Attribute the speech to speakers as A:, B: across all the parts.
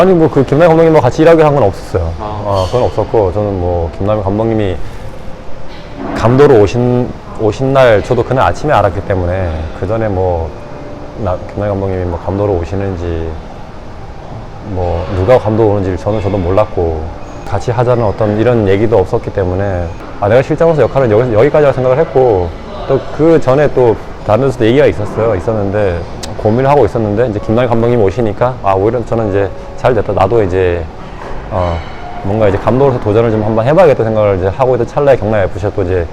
A: 아니 뭐 그 김남일 감독님과 같이 일하게 한 건 없었어요.
B: 아.
A: 어, 그건 없었고 저는 뭐 김남일 감독님이 감독으로 오신 오신 날 저도 그날 아침에 알았기 때문에 그 전에 뭐 나, 김남일 감독님이 뭐 감독으로 오시는지 뭐 누가 감독 오는지 저는 저도 몰랐고 같이 하자는 어떤 이런 얘기도 없었기 때문에 아 내가 실장으로서 역할을 여기, 여기까지 생각을 했고 또 그 전에 또 다른 데서도 얘기가 있었어요 있었는데 고민을 하고 있었는데 이제 김남일 감독님 오시니까 아 오히려 저는 이제 잘 됐다 나도 이제 어 뭔가 이제 감독으로서 도전을 좀 한번 해봐야겠다 생각을 이제 하고 있던 찰나에 경남 FC가 또 이제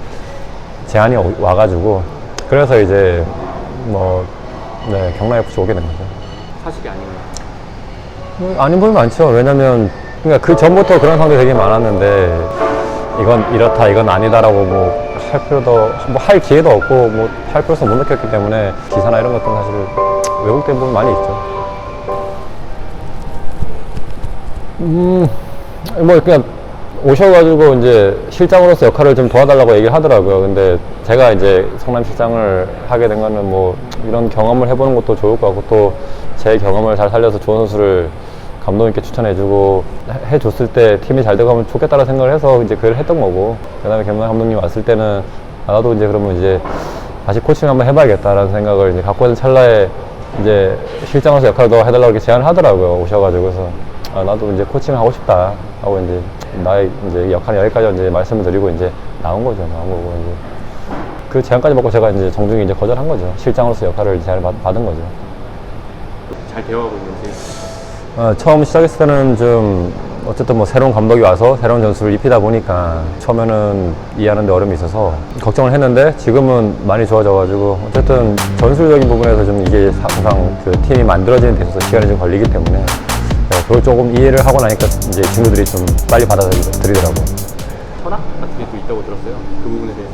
A: 제안이 오- 와가지고 그래서 이제 뭐 네, 경남 FC 오게 된 거죠.
B: 사실이 아니에요.
A: 뭐 아닌 분이 많죠. 왜냐면, 그러니까 그 전부터 그런 상황이 되게 많았는데, 이건 이렇다, 이건 아니다라고 뭐 할 필요도, 뭐 할 기회도 없고, 뭐 할 필요성 못 느꼈기 때문에 기사나 이런 것들은 사실 왜곡된 부분 많이 있죠. 음, 뭐 그냥 오셔가지고 이제 실장으로서 역할을 좀 도와달라고 얘기를 하더라고요. 근데 제가 이제 성남 실장을 하게 된 거는 뭐 이런 경험을 해보는 것도 좋을 것 같고 또 제 경험을 잘 살려서 좋은 선수를 감독님께 추천해주고 해- 해줬을 때 팀이 잘 돼가면 좋겠다는 생각을 해서 이제 그걸 했던 거고 그다음에 김남 감독님 왔을 때는 아, 나도 이제 그러면 이제 다시 코칭 한번 해봐야겠다라는 생각을 이제 갖고 있는 찰나에 이제 실장으로서 역할을 더 해달라고 이렇게 제안을 하더라고요 오셔가지고 그래서 아, 나도 이제 코칭을 하고 싶다 하고 이제 나의 이제 역할이 여기까지 이제 말씀을 드리고 이제 나온 거죠 나온 거고 이제 그 제안까지 받고 제가 이제 정중히 이제 거절한 거죠 실장으로서 역할을 제안을 받, 받은 거죠.
B: 잘 되어가고 있는지.
A: 어, 처음 시작했을 때는 좀 어쨌든 뭐 새로운 감독이 와서 새로운 전술을 입히다 보니까 처음에는 이해하는데 어려움이 있어서 걱정을 했는데 지금은 많이 좋아져가지고 어쨌든 전술적인 부분에서 좀 이게 항상 그 팀이 만들어지는 데 있어서 시간이 좀 걸리기 때문에 네, 그걸 조금 이해를 하고 나니까 이제 친구들이 좀 빨리 받아들이더라고요.
B: 철학 같은 게 또 있다고 들었어요. 그 부분에 대해서.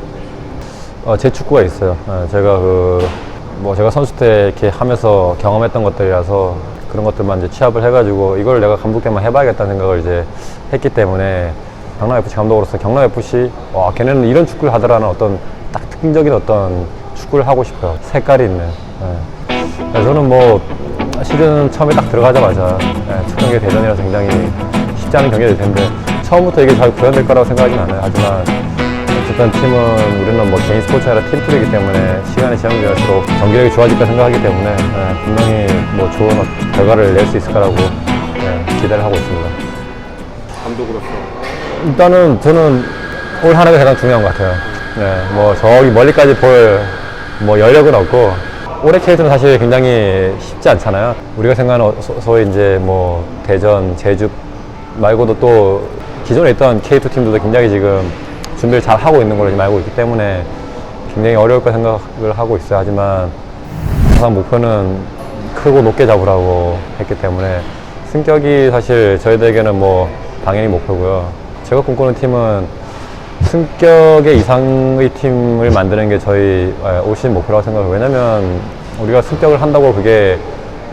A: 어, 제 축구가 있어요. 어, 제가 그, 뭐 제가 선수 때 이렇게 하면서 경험했던 것들이라서 그런 것들만 이제 취합을 해가지고 이걸 내가 감독 때만 해봐야겠다는 생각을 이제 했기 때문에 경남FC 감독으로서 경남FC, 와, 걔네는 이런 축구를 하더라는 어떤 딱 특징적인 어떤 축구를 하고 싶어요. 색깔이 있는. 예. 저는 뭐 시즌 처음에 딱 들어가자마자 예, 첫 경기 대전이라서 굉장히 쉽지 않은 경기가 될 텐데 처음부터 이게 잘 구현될 거라고 생각하진 않아요. 하지만 어쨌든 팀은 우리는 뭐 개인 스포츠가 아니라 팀플이기 때문에 시간이 지나면서록 경기력이 좋아질 까 생각하기 때문에 예, 분명히 뭐 좋은 어- 결과를 낼 수 있을 거라고 예, 기대를 하고 있습니다.
B: 감독으로서.
A: 일단은 저는 올 한해가 가장 중요한 것 같아요. 네, 뭐 저기 멀리까지 볼 뭐 여력은 없고 올해 케이스는 사실 굉장히 쉽지 않잖아요. 우리가 생각하는 어- 소- 소위 이제 뭐 대전, 제주 말고도 또 기존에 있던 K2 팀들도 굉장히 지금 준비를 잘 하고 있는 걸로 지금 알고 있기 때문에 굉장히 어려울 거 생각을 하고 있어요. 하지만 항상 목표는 크고 높게 잡으라고 했기 때문에 승격이 사실 저희들에게는 뭐 당연히 목표고요. 제가 꿈꾸는 팀은 승격의 이상의 팀을 만드는 게 저희 예, 올 시즌 목표라고 생각해요. 왜냐면 우리가 승격을 한다고 그게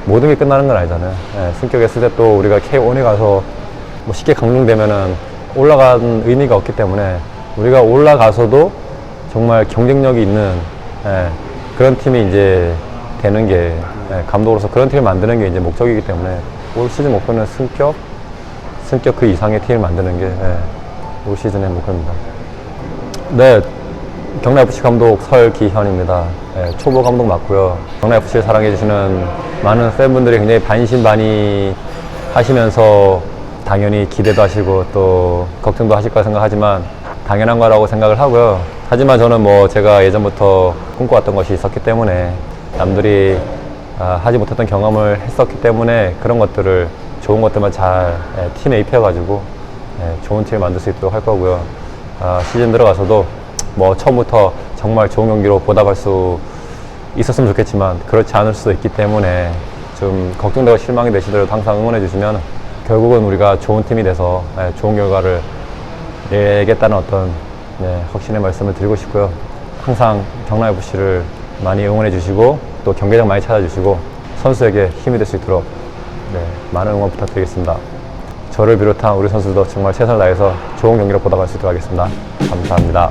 A: 모든 게 끝나는 건 아니잖아요. 예, 승격했을 때 또 우리가 K1에 가서 뭐 쉽게 강등되면은 올라간 의미가 없기 때문에 우리가 올라가서도 정말 경쟁력이 있는 예, 그런 팀이 이제 되는 게 예, 감독으로서 그런 팀을 만드는 게 이제 목적이기 때문에 올 시즌 목표는 승격, 승격 그 이상의 팀을 만드는 게올 시즌의 목표입니다. 네, 경남FC 감독 설기현입니다. 예, 초보 감독 맞고요. 경남FC를 사랑해 주시는 많은 팬분들이 굉장히 반신반의 하시면서 당연히 기대도 하시고 또 걱정도 하실 거라 생각하지만 당연한 거라고 생각을 하고요. 하지만 저는 뭐 제가 예전부터 꿈꿔왔던 것이 있었기 때문에 남들이 아, 하지 못했던 경험을 했었기 때문에 그런 것들을 좋은 것들만 잘 예, 팀에 입혀가지고 예, 좋은 팀을 만들 수 있도록 할 거고요. 아, 시즌 들어가서도 뭐 처음부터 정말 좋은 경기로 보답할 수 있었으면 좋겠지만 그렇지 않을 수도 있기 때문에 좀 걱정되고 실망이 되시더라도 항상 응원해 주시면 결국은 우리가 좋은 팀이 돼서 예, 좋은 결과를 내겠다는 어떤 네, 확신의 말씀을 드리고 싶고요. 항상 경남FC를 많이 응원해 주시고 또 경기장 많이 찾아주시고 선수에게 힘이 될 수 있도록 네, 많은 응원 부탁드리겠습니다. 저를 비롯한 우리 선수도 정말 최선을 다해서 좋은 경기를 보답할 수 있도록 하겠습니다. 감사합니다.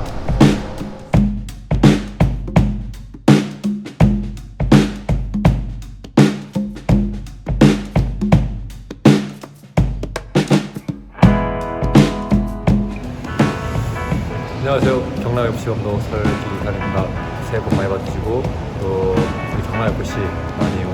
A: 경남FC 감독 설기사입니다. 새해 복 많이 받으시고 또 우리 주시고 저도 많이